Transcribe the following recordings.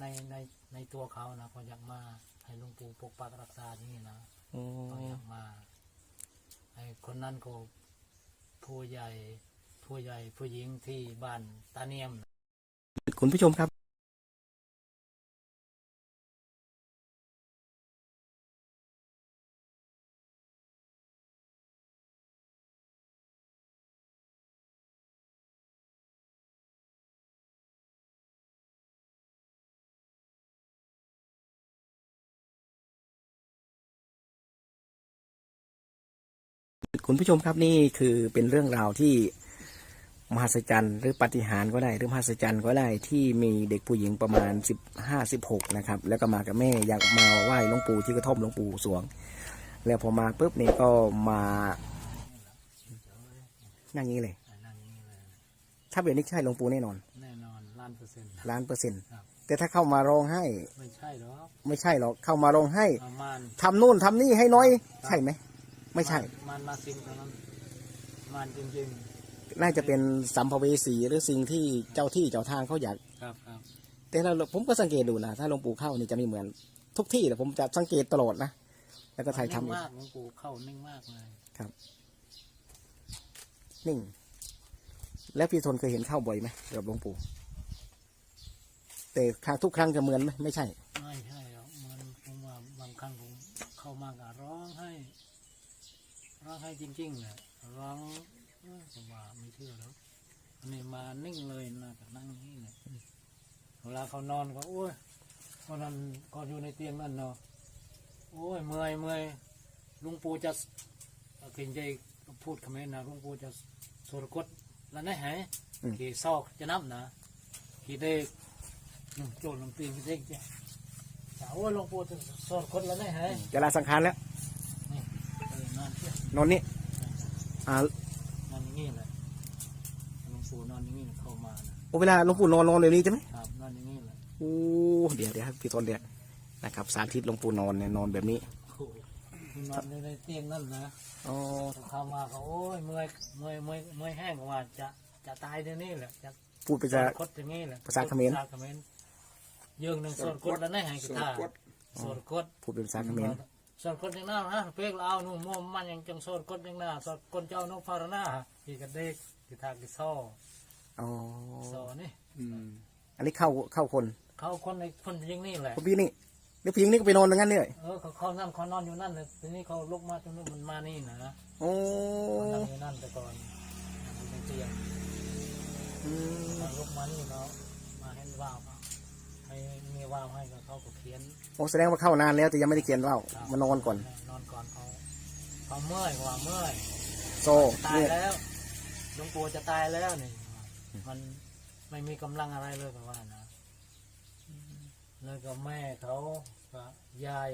ในในในตัวเขานะเขาอยากมาให้หลวงปู่ปกปักรักษาอย่างนี้นะอ๋อเขาอยากมาไอ้คนนั้นก็ผู้ใหญ่ผู้ใหญ่ผู้หญิงที่บ้านตาเนียม คุณผู้ชมครับ คุณผู้ชมครับนี่คือเป็นเรื่องราวที่มหัศจรรย์หรือปาฏิหารย์ก็ได้หรือมหัศจรรย์ก็ได้ที่มีเด็กผู้หญิงประมาณสิบห้าสิบหกนะครับแล้วก็มากับแม่อยากมาไหว้หลวงปู่ที่กระท่อมหลวงปู่สวง แล้วพอมาปุ๊บนี่ก็มานั่งอย่างนี้เลยอ่านั่งอย่างนี้เลย ถ้าแบบนี้ใช่หลวงปู่แน่นอนแน่นอนล้านเปอร์เซ็นต์ล้านเปอร์เซ็นต์ครับแต่ถ้าเข้ามาร้องไห้ไม่ใช่หรอกไม่ใช่หรอกเข้ามาร้องไห้ประมาณทำนู่นทำนี่ให้น้อย ใช่ไหม ไม่ใช่ มันมาสิ่งตรงนั้นมันจริงน่าจะเป็นสัมภเวสีหรือสิ่งที่เจ้าที่เจ้าทางเขาอยาก ๆ ครับครับแต่เราผมก็สังเกตดูนะถ้าหลวงปู่เข้านี่จะไม่เหมือนทุกที่แต่ผมจะสังเกตตลอดนะแล้วก็ถ่ายทำนิ่งมากหลวงปู่เข้านิ่งมากเลยนิ่ง แล้วพี่ทนเคยเห็นเข้าบ่อยไหมกับหลวงปู่แต่ครั้งทุกครั้งจะเหมือนไหมไม่ใช่ ไม่ใช่หรอกมันผมว่าบางครั้งผมเข้ามาก็ร้องให้ ร้องให้จริงๆเลยร้องเอ้ยผมว่าไม่เชื่อแล้วอันนี้มานิ่งเลยนะก็นั่งอย่างนี่เลยเวลาเขานอนก็โอ้ยวันนั้นก็อยู่ในเตียงนั่นเนาะโอ้ยเมื่อยเมื่อยลุงปู่จะเก่งใจพูดคำนี้นะลุงปู่จะสวดกดแล้วนะฮะอืมขี่ซอกจะนับนะขี่เด็กอืมโจรลงเตียงขี่เด็กจ้ะจ้ะโอ้ยหลวงปู่จะสวดกดแล้วนะฮะจะลาสังขารแล้วนี่เออนอนเที่ย นอนนี่อ่า นอนอย่างนี้เลยหลวงปู่นอนอย่างนี้เข้ามานะโอ้เวลาหลวงปู่นอนนอนแบบนี้ใช่ไหมครับนอนอย่างนี้เลยโอ้เดี๋ยวเดี๋ยวให้พี่ทนเดี๋ยวนะครับ สาธิตหลวงปู่นอนเนี่ยนอนแบบนี้โอ้โหนอนอยู่ในเตียงนั่นนะอ๋อเข้ามาก็โอ้ยเมื่อยเมื่อยเมื่อยเมื่อยแห้งว่าจะจะตายเดี๋ยวนี้แหละจะพูดไปจะ คดอย่างนี้แหละภาษาเขมร ภาษาเขมรยืงหนึ่งสวดกดแล้วนะฮะกีตาร์สวดกด พูดเป็นภาษาเขมร สวดกดอย่างนั้นฮะเป๊กเราเอาหนุ่มมมันยังจังสวดกดอย่างนั้นสวดกดเจ้านกฟารนาอีกระเด็กกีตาร์กีซ้ออ๋อซอนี่อันนี้เข้าเข้าคน เขาคนในคนยิงนี่แหละพอพี่นี่แล้วพี่ยิงนี่ก็ไปนอนตรงนั้นเลยเออเขาเขานั่นเขานอนอยู่นั่นเลยทีนี้เขาลุกมาตรงนู้นมันมานี่นะโอ้เขานั่งอยู่นั่นแต่ก่อนอยู่ในเตียงอืมมาลุกมานี่เนาะมาให้ว่าวเขาให้มีว่าวให้กับเขาก็เขียนโอ้แสดงว่าเข้านานแล้วแต่ยังไม่ได้เขียนว่าวมานอนก่อน นอนก่อนเขาเขาเมื่อยว่าเมื่อยโซ่ตายเนี่ยแล้วหลวงปู่จะตายแล้วนี่มันไม่มีกำลังอะไรเลยก็ว่านะแล้วก็แม่เขาก็ยาย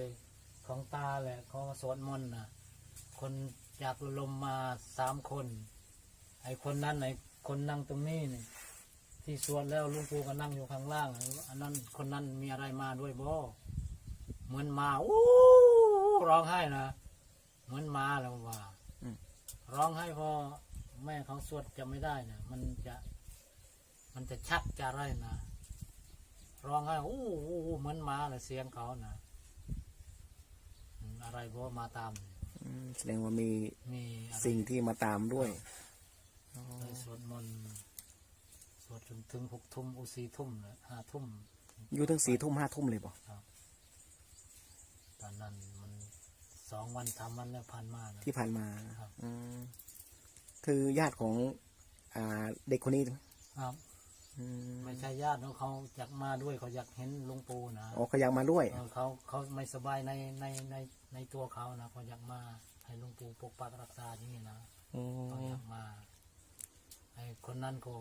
ของตาแหละเขามาสวดมนต์นะคนจากลมมาสามคน ไอ้คนนั้นไอ้คนนั่งตรงนี้นี่ ที่สวดแล้วหลุงปู่ก็นั่งอยู่ข้างล่าง อันนั้นคนนั้นมีอะไรมาด้วยบ่เหมือนมาอู้ร้องไห้นะเหมือนมาแล้วว่าร้องไห้พอแม่เขาสวดจะไม่ได้นะมันจะมันจะชักจะอะไรนะร้องไห้อู้อู้อู้เหมือนหมาเลยเสียงเขานะอืมอะไรบ่มาตามอืมแสดงว่ามีมีอะไรสิ่งที่มาตามด้วยเลยสวดมนต์ สวดจนถึงหกทุ่มอุสี่ทุ่มเลยห้าทุ่มอยู่ถึงสี่ทุ่มห้าทุ่มเลยป่ะตอนนั้นมันสองวันสามวันแล้วผ่านมานะ ที่ผ่านมาครับ อืมคือญาติของ อ่า เด็กคนนี้ครับ อืมไม่ใช่ญาติเนอะเขาอยากมาด้วยเขาอยากเห็นหลุงปู่นะอ๋อเขาอยากมาด้วย เออเขาเขาไม่สบายในในในในตัวเขานะเขาอยากมาให้หลุงปู่ปกปักรักษาอย่างนี้นะ อ๋อ เขาอยากมาไอ้คนนั้นก็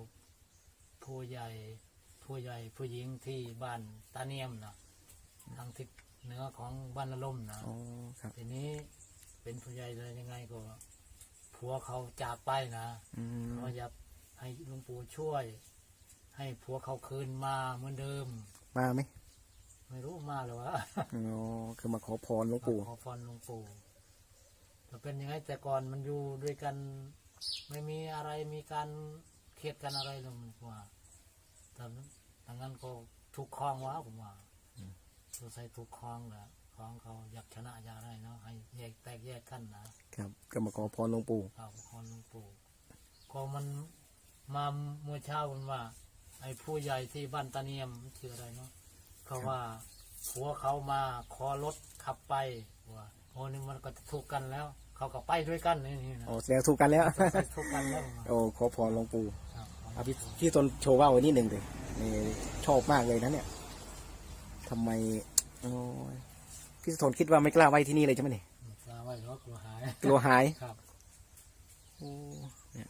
ผู้ใหญ่ผู้ใหญ่ผู้หญิงที่บ้านตาเนียมนะทางทิศเหนือของบ้านละลมนะอ๋อครับทีนี้เป็นผู้ใหญ่เลยยังไงก็ผัวเขาจากไปนะอืมเขาอยากให้หลุงปู่ช่วย ให้ผัวเขาคืนมาเหมือนเดิม มาไหมไม่รู้มาหรือวะ อ๋อคือมาขอพรหลวงปู่ขอพรหลวงปู่จะเป็นยังไงแต่ก่อนมันอยู่ด้วยกัน ไม่มีอะไรมีการเค รียดกันอะไรหรอกมันว่าแต่ดังนั้นก็ถูกคลองวะผมว่าสงสัยถูกคลองแหละคลองเขาอยากชนะอยากได้เนาะให้แยกแตกแยกกันนะครับก็มาขอพรหลวงปู่เอาคลองหลวงปู่ก็มันมาเมื่อเช้ามันว่า ไอ้ผู้ใหญ่ที่บ้านตาเนียมชื่ออะไรเนาะเขาว่าผัวเขามาขอรถขับไปว่าโอ้นี่มันก็ถูกกันแล้ว เขาก็ไปด้วยกันนี่นี่นะโอ้แสดงถูกกันแล้วถูกกันแล้วโอ้ขอพรหลวงปู่ครับ เอาพี่พี่ตนโชว์ว่าวไว้นิดหนึ่งเลยนี่ชอบมากเลยนะเนี่ยทำไมโอ้ยพี่สนคิดว่าไม่กล้าไว้ที่นี่เลยใช่ไหมเนี่ยลาไว้รถกลัวหายกลัวหายครับโอ้เนี่ย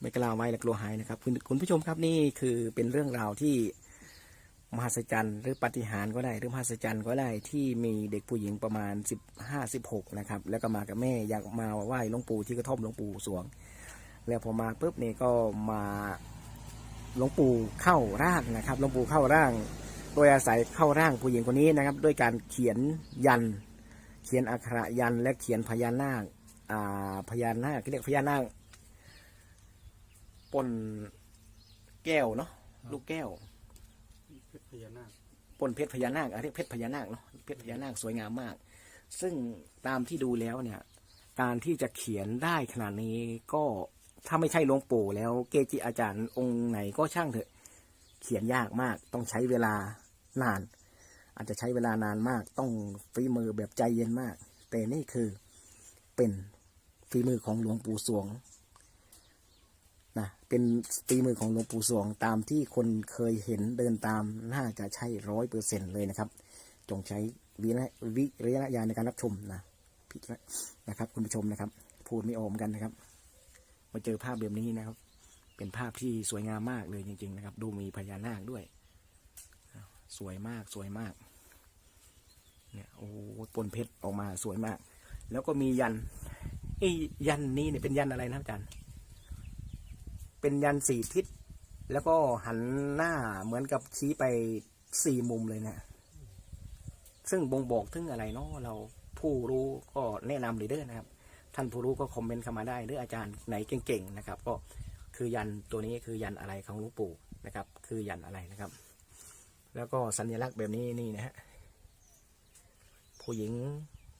ไม่กล้าไว้และกลัวหายนะครับ คุณคุณผู้ชมครับนี่คือเป็นเรื่องราวที่มหัศจรรย์หรือปาฏิหารย์ก็ได้ หรือมหัศจรรย์ก็ได้ที่มีเด็กผู้หญิงประมาณสิบห้าสิบหกนะครับ แล้วก็มากับแม่อยากมาไหว้หลวงปู่ที่กระท่อมหลวงปู่สวง แล้วพอมาปุ๊บนี่ก็มาหลวงปู่เข้าร่างนะครับหลวงปู่เข้าร่าง โดยอาศัยเข้าร่างผู้หญิงคนนี้นะครับ ด้วยการเขียนยัน เขียนอักขระยันและเขียนพญานาคอ่าพญานาคเรียกพญานาคปนแก้วเนาะลูกแก้วพญานาคปนเพชรพญานาคอะเรียกเพชรพญานาคเนาะเพชรพญานาคสวยงามมาก ซึ่งตามที่ดูแล้วเนี่ย การที่จะเขียนได้ขนาดนี้ก็ ถ้าไม่ใช่หลวงปู่แล้วเกจิอาจารย์องค์ไหนก็ช่างเถอะ เขียนยากมาก ต้องใช้เวลานาน อาจจะใช้เวลานานมาก ต้องฝีมือแบบใจเย็นมาก แต่นี่คือเป็นฝีมือของหลวงปู่สวงนะเป็นฝีมือของหลวงปู่สวงตามที่คนเคยเห็นเดินตามน่าจะใช่ร้อยเปอร์เซ็นเลยนะครับ จงใช้วิระวิระยะญาณในการรับชมนะพิจารณานะครับ คุณผู้ชมนะครับ พูดไม่ออมกันนะครับ มาเจอภาพแบบนี้นะครับ เป็นภาพที่สวยงามมากเลยจริง ๆ นะครับ ดูมีพญานาคด้วย สวยมากสวยมาก เนี่ยโอ้โหปนเพชรออกมาสวยมาก แล้วก็มียันไอ้ยันนี้เนี่ยเป็นยันอะไรนะอาจารย์ เป็นยันสี่ทิศ แล้วก็หันหน้าเหมือนกับชี้ไปสี่มุมเลยนะ ซึ่งบ่งบอกถึงอะไรเนาะเราผู้รู้ก็แนะนำเลยเด้อนะครับ ท่านผู้รู้ก็คอมเมนต์เข้ามาได้ หรืออาจารย์ไหนเก่งๆนะครับ ก็คือยันตัวนี้คือยันอะไรของหลวงปู่นะครับ คือยันอะไรนะครับ แล้วก็สัญลักษณ์แบบนี้นี่นะฮะผู้หญิง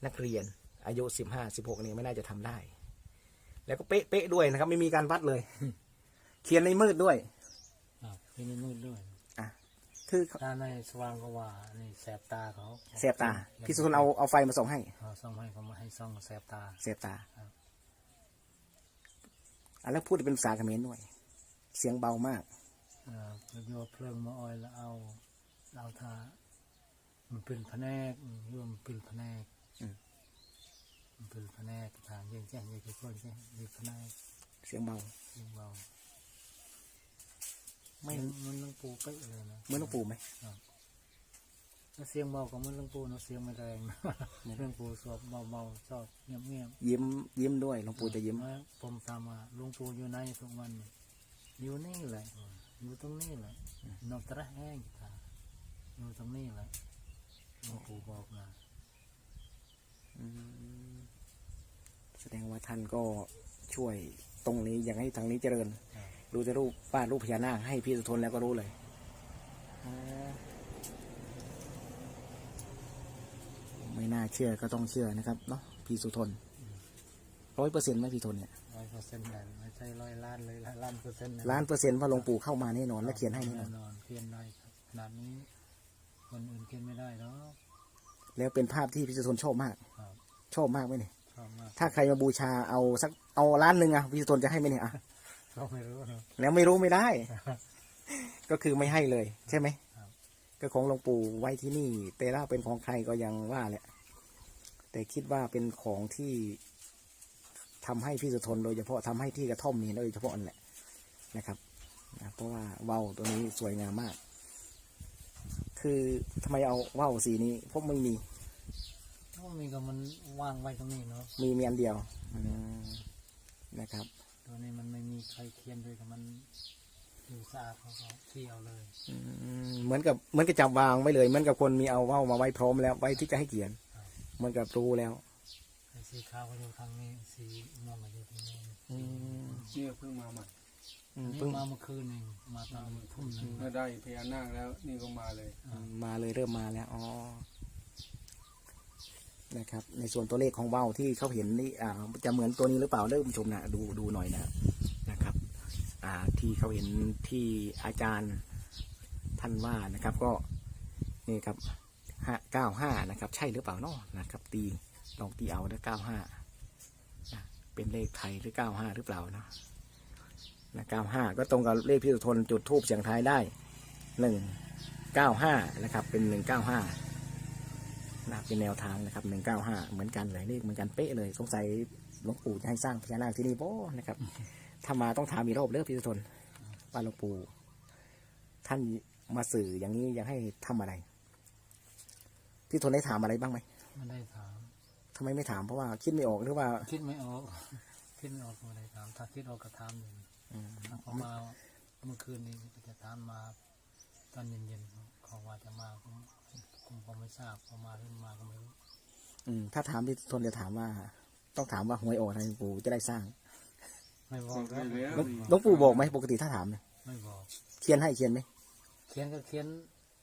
นักเรียนอายุสิบห้าสิบหกนี่ไม่น่าจะทำได้ แล้วก็เป๊ะๆด้วยนะครับ ไม่มีการวัดเลย เขียนในมืดด้วยครับที่นี่มืดด้วย คือตาในสว่างก็ว่า นี่แสบตาเขาแสบตา พี่สุนเอาเอาไฟมาส่องให้เขาส่องให้เขามาให้ส่องแสบตาแสบตาครับอันแล้วพูดเป็นภาษาเขมรด้วย เสียงเบามากเอ่อโยเพลิงมาออยแล้วเอาเอาทามันเป็นแผนกอืมโยมเป็นแผนกอืมมันเป็นแผนกทางยังแจ้งยังกี่คนแจ้งยังแผนกเสียงเบายังเบา ไม่มันมันหลวงปู่เป๊ะเลยนะเหมือนหลวงปู่ไหมแล้วเสียงเบาก็เหมันหลวงปู่เนอะเสียงไม่แรงนะหลวงปู่สอบเบาๆชอบเงียบๆยิ้มยิ้มด้วยหลวงปู่จะยิ้มแล้วผมถามว่าหลุงปู่อยู่ไหนทุกวันนี่อยู่นี่แหละอยู่ตรงนี้แหละนอกตระแห้งค่ะอยู่ตรงนี้แหละหลุงปู่บอกนะอืมแสดงว่าท่านก็ช่วยตรงนี้อยากให้ทางนี้เจริญ ดูจะรูปป้าดรูปพญานาคให้พี่สุทนแล้วก็รู้เลยอ๋อไม่น่าเชื่อก็ต้องเชื่อนะครับเนาะพี่สุทนร้อยเปอร์เซ็นต์ไหมพี่ทนเนี่ยร้อยเปอร์เซ็นต์เลยไม่ใช่ร้อยล้านเลยล้านเปอร์เซ็นต์ะล้านเปอร์เซ็นต์ว่าหลวงปู่เข้ามาแน่นอนและเขียนให้แน่นอนนอนเขียนได้ครับขนาดนี้คนอื่นเขียนไม่ได้หรอกแล้วเป็นภาพที่พี่สุทนชอบมากครับชอบมากไหมเนี่ยชอบมากถ้าใครมาบูชาเอาสักเอาล้านหนึ่งอะพี่สุทนจะให้ไหมเนี่ยอะ ก็ไม่รู้นะ แล้วไม่รู้ไม่ได้ ก็คือไม่ให้เลย ใช่ไหมครับ ก็ของหลวงปู่ไว้ที่นี่ แต่ถ้าเป็นของใครก็ยังว่าแหละ แต่คิดว่าเป็นของที่ทำให้พี่สุทนโดยเฉพาะทำให้ที่กระท่อมนี่โดยเฉพาะนั่นแหละนะครับนะเพราะว่าว่าวตัวนี้สวยงามมาก คือทำไมเอาว่าวสีนี้เพราะไม่มีก็มีก็มันว่างไว้ตรงนี้เนาะ มีมีอันเดียวอืมนะครับ ตัวนี้มันไม่มีใครเขียนเลยแต่มันอยู่สะอาดเขาก็เที่ยวเลย อืมเหมือนกับเหมือนกับจับวางไว้เลยเหมือนกับคนมีเอาว่าวมาไว้พร้อมแล้วไว้ที่จะให้เขียนเหมือนกับรู้แล้วไอ้สีขาวก็อยู่ทางนี้สีม่วงก็อยู่ตรงนี้อืมเนี่ยเพิ่งมาใหม่อืมนี่เพิ่งมาเมื่อคืนเองมาตอนทุ่มหนึ่งเมื่อได้พญานาคแล้วนี่ก็มาเลยอืมมาเลยเริ่มมาแล้วอ๋อ นะครับ ในส่วนตัวเลขของว่าวที่เขาเห็นนี่อ่าจะเหมือนตัวนี้หรือเปล่าเริ่มชมนะดูดูหน่อยนะนะครับอ่าที่เขาเห็นที่อาจารย์ท่านว่านะครับก็นี่ครับห้าเก้าห้านะครับ ใช่หรือเปล่าเนาะนะครับตีลองตีเอานะเก้าห้าเป็นเลขไทยหรือเก้าห้าหรือเปล่านะนะเก้าห้าก็ตรงกับเลขพี่สุทนจุดทูบเสียงทายได้หนึ่งเก้าห้านะครับเป็นหนึ่งเก้าห้า นะเป็นแนวทางนะครับหนึ่งเก้าห้าเหมือนกันเลยเลขเหมือนกันเป๊ะเลยสงสัยหลวงปู่จะให้สร้างพญานาคที่นี่โป้นะครับถ้ามาต้องถามอีกรอบเด้อพี่สุทนว่าหลวงปู่ท่านมาสื่ออย่างนี้ยังให้ทำอะไรพี่ทนได้ถามอะไรบ้างไหมไม่ได้ถามทำไมไม่ถามเพราะว่าคิดไม่ออกหรือว่า คิดไม่ออกคิดไม่ออกไม่ได้ถาม ถ้าคิดออกก็ถามอยู่อืมถ้าเขามาเมื่อคืนนี้ก็จะถามมาตอนเย็นๆเขาว่าจะมา ผมผมก็ไม่ทราบเขามาหรือไม่มาก็ไม่รู้อืมถ้าถามพี่ทนจะถามว่า ต้องถามว่าหวยออกอะไรหลวงปู่จะได้สร้างไม่บบออกกแล้ได้วแล้วหลวงหลวงปู่บอกไหมปกติถ้าถามเนี่ยไม่บอกเขียนให้เขียนไหมเขียนก็เขียน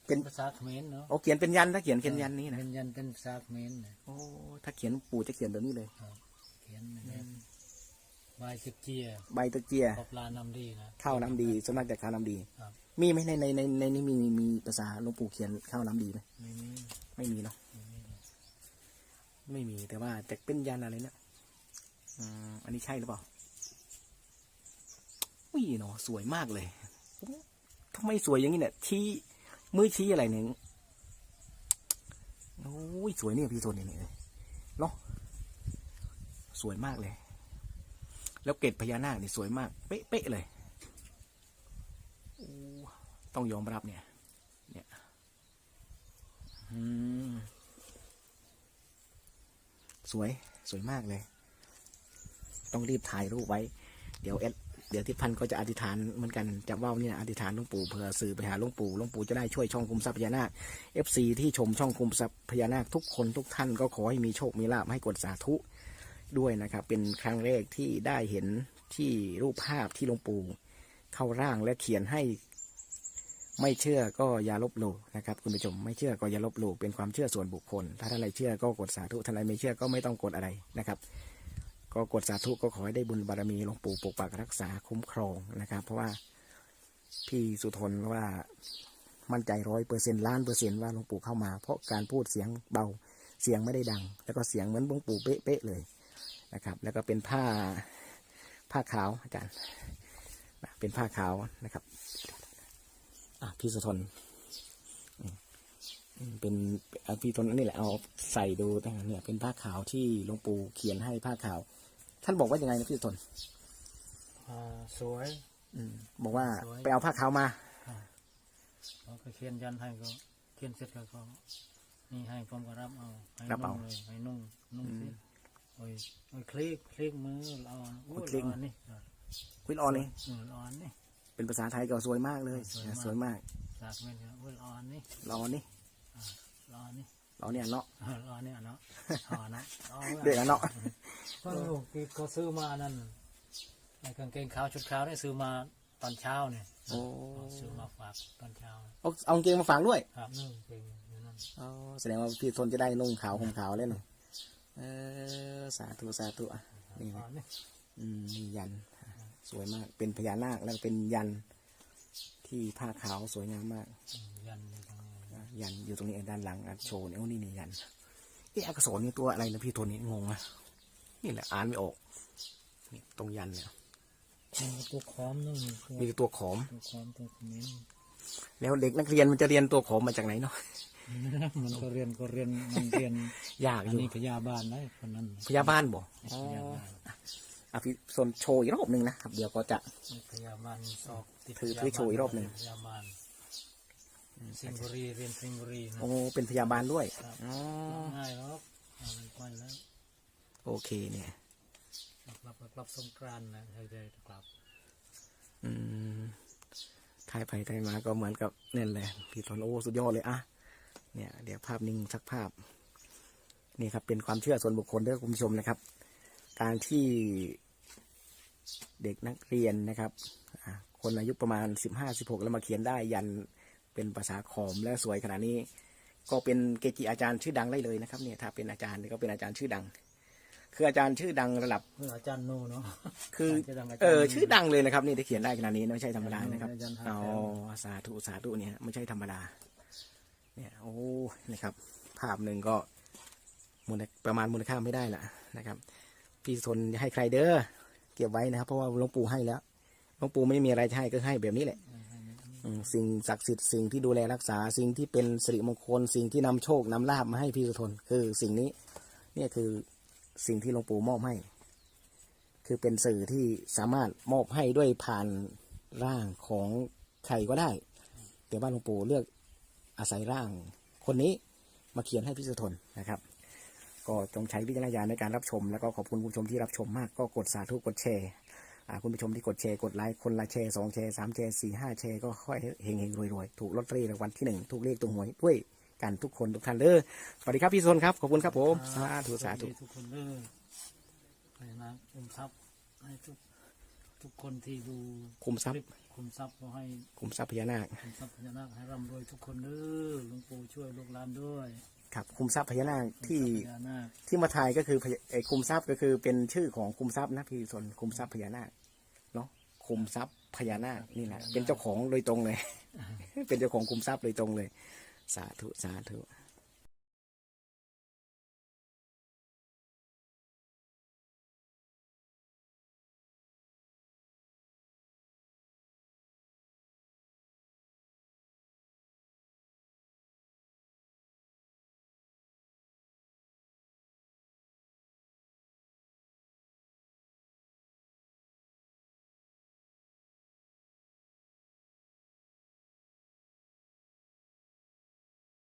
เป็นภาษาเขมรเนาะโอ้เขียนเป็นยันถ้าเขียนเป็นยันนี้นะเป็นยันเป็นภาษาเขมรเนี่ยโอ้ถ้าเขียนปู่จะเขียนแบบนี้เลยครับเขียนเนี่ยบายสิบเจียใบตะเกียขอบลานำดีนะข้าวน้ำดีส่วนมากแต่ข้าวน้ำดีครับ มีไหมในในในในนี้มีมีภาษาหลวงปู่เขียนข้าวน้ำดีไหมไม่มีไม่มีเนาะไม่มีแต่ว่าจะเป็นยันอะไรเนี่ยอืมอันนี้ใช่หรือเปล่าอุ้ยเนาะสวยมากเลยทำไมสวยอย่างนี้เนี่ยชี้มือชี้อะไรเนี่ยโอ้ยสวยเนี่ยพี่โซนเนี่ยเนี่ยเนาะสวยมากเลย แล้วเกล็ดพญานาคนี่สวยมาก เป๊ะเเลย ต้องยอมรับเนี่ย เนี่ยสวยสวยมากเลย ต้องรีบถ่ายรูปไว้ เดี๋ยวเอดเดี๋ยวทิพันก็จะอธิษฐานเหมือนกันจะว่าวเนี่ยอธิษฐานหลวงปู่เผื่อสื่อไปหาหลวงปู่หลวงปู่จะได้ช่วยช่องคุมทรัพย์พญานาคเอฟซีที่ชมช่องคุมทรัพย์พญานาคทุกคนทุกท่านก็ขอให้มีโชคมีลาภให้กดสาธุด้วยนะครับ เป็นครั้งแรกที่ได้เห็นที่รูปภาพที่หลวงปู่เข้าร่างและเขียนให้ ไม่เชื่อก็อย่าลบหลู่นะครับคุณผู้ชมไม่เชื่อก็อย่าลบหลู่เป็นความเชื่อส่วนบุคคล ถ้าท่านใดเชื่อก็กดสาธุท่านใดไม่เชื่อก็ไม่ต้องกดอะไรนะครับ ก็กดสาธุก็ขอให้ได้บุญบารมีหลวงปู่ปกปักรักษาคุ้มครองนะครับ เพราะว่าพี่สุทนว่ามั่นใจร้อยเปอร์เซ็นต์ล้านเปอร์เซ็นต์ว่าหลวงปู่เข้ามา เพราะการพูดเสียงเบาเสียงไม่ได้ดัง แล้วก็เสียงเหมือนหลวงปู่เป๊ะๆเลยนะครับ แล้วก็เป็นผ้าผ้าขาวอาจารย์เป็นผ้าขาวนะครับ อะพี่สุทนอืมอืมเป็นอะพี่ทนนี่แหละเอาใส่ดูนะเนี่ย เป็นผ้าขาวที่หลวงปู่เขียนให้ผ้าขาว ท่านบอกว่ายังไงนะพี่สุทนอ่าสวย อืมบอกว่าสวยไปเอาผ้าขาวมาเขาก็เขียนยันให้ก็เขียนเสร็จแล้วก็นี่ให้ผมก็รับเอาให้รับเอานุ่งเลยให้นุ่งนุ่งสิโอ้ยโอ้ยคลิกคลิกมือเราโอ้ยคลิกร้อนนี่วิลออนนี่เออร้อนนี่ เป็นภาษาไทยก็สวยมากเลยสวยมาก สวยมากจากเม็ดเนี่ยโอ้ยร้อนนี่รอนี่ร้อนนี่รอเนี่ยเนาะเออร้อนนี่อะเนาะอ๋อนะอ๋อเด็กอะเนาะก็ลูกที่เขาซื้อมานั่นไอ้กางเกงขาวชุดขาวได้ซื้อมาตอนเช้าเนี่ยโอ้ ซื้อมาฝากตอนเช้าเอาเอากางเกงมาฝากด้วยครับนึ่งเกงอยู่นั่นอ๋อแสดงว่าพี่ทนจะได้นุ่งขาวห่มขาวเล่นเออสาธุสาธุอะนี่ร้อนนี่อืมมียัน สวยมาก เป็นพญานาคแล้วก็เป็นยันที่ผ้าขาวสวยงามมากอืมยันอยู่ตรงนี้นะยันอยู่ตรงนี้ด้านหลังอะโชว์เนี่ยโอ้นี่นี่ยันเอ๊ะอักษรนี่ตัวอะไรนะพี่ตัวนี้งงอะนี่แหละอ่านไม่ออกนี่ตรงยันเนี่ยนี่ตัวขอมนู่นตัวมีแต่ตัวขอมตัวขอมตัวขมิ้นแล้วเด็กนักเรียนมันจะเรียนตัวขอมมาจากไหนเนาะมันก็เรียนก็เรียนมันเรียนยากอัอนยู่นี้พยาบาลนะคนนั้นพยาบาลบ่พยาบาล อะพี่สนโชว์อีกรอบหนึ่งนะครับ เดี๋ยวก็จะพยาบาลสอบติดถือพยาถือโชว์อีกรอบหนึ่ง พยาบาลสิงห์บุรีเรียนสิงห์บุรีนะโอ้เป็นพยาบาลด้วยครับอ๋อง่ายหรอกเอาไปก่อนแล้วโอเคเนี่ย กลับกลับสงกรานต์นะให้ได้กลับอืมถ่ายไปถ่ายมาก็เหมือนกับเนี่ยแหละพี่ทนโอ้สุดยอดเลยอะเนี่ย เดี๋ยวภาพนิ่งสักภาพ นี่ครับเป็นความเชื่อส่วนบุคคลเด้อคุณผู้ชมนะครับ การที่ เด็กนักเรียนนะครับอ่าคนอายุประมาณสิบห้าสิบหกแล้วมาเขียนได้ยันเป็นภาษาขอมและสวยขนาดนี้ ก็เป็นเกจิอาจารย์ชื่อดังได้เลยนะครับเนี่ยถ้าเป็นอาจารย์เนี่ยก็เป็นอาจารย์ชื่อดัง คืออาจารย์ชื่อดังระดับเพื่ออาจารย์โนเนาะคือชื่อดังอาจารย์เออชื่อดังเลยนะครับนี่ที่เขียนได้ขนาดนี้ไม่ใช่ธรรมดานะครับอาจารย์ฮาอ๋อแซมสาธุสาธุเนี่ยไม่ใช่ธรรมดาเนี่ยโอ้นะครับ ภาพหนึ่งก็มูลประมาณมูลค่าไม่ได้ละนะครับ พี่สนจะให้ใครเด้อ เก็บไว้นะครับ เพราะว่าหลวงปู่ให้แล้วหลวงปู่ไม่มีอะไรให้ก็ให้แบบนี้แหละสิ่งศักดิ์สิทธิ์สิ่งที่ดูแลรักษาสิ่งที่เป็นสิริมงคล สิ่งที่นำโชคนำลาบมาให้พี่สุทนคือสิ่งนี้เนี่ยคือสิ่งที่หลวงปู่มอบให้ คือเป็นสื่อที่สามารถมอบให้ด้วยผ่านร่างของใครก็ได้ แต่ว่าหลวงปู่เลือกอาศัยร่างคนนี้มาเขียนให้พิสุทนนะครับ ก็จงใช้วิจารณญาณในการรับชม แล้วก็ขอบคุณคุณผู้ชมที่รับชมมากก็กดสาธุกดแชร์อ่าคุณผู้ชมที่กดแชร์กดไลค์คนละแชร์สองแชร์สามแชร์สี่ห้าแชร์ก็ค่อยเฮงเฮงรวยรวยถูกลอตเตอรี่รางวัลที่หนึ่งถูกเลขตัวหวยด้วยกันทุกคนทุกท่านเด้อสวัสดีครับพี่สนครับขอบคุณครับผมสาธุสาธุทุกคนเด้อให้นะคุมทรัพย์ให้ทุกทุกคนที่ดูคุมทรัพคลิย์ปคุมทรัพย์ก็ให้คุมทรัพย์พญานาคคุมทรัพย์พญานาคให้ร่ำรวยทุกคนเด้อหลวงปู่ช่วยลูกหลานด้วย ครับคุมทรัพย์พญานาคที่พญานาคที่มาถ่ายก็คือพญไอ้คุมทรัพย์ก็คือเป็นชื่อของคุมทรัพย์นะพี่สนคุมทรัพย์พญานาคเนาะคุมทรัพย์พญานาคนี่แหละเป็นเจ้าของโดยตรงเลย เป็นเจ้าของคุมทรัพย์โดยตรงเลย สาธุสาธุส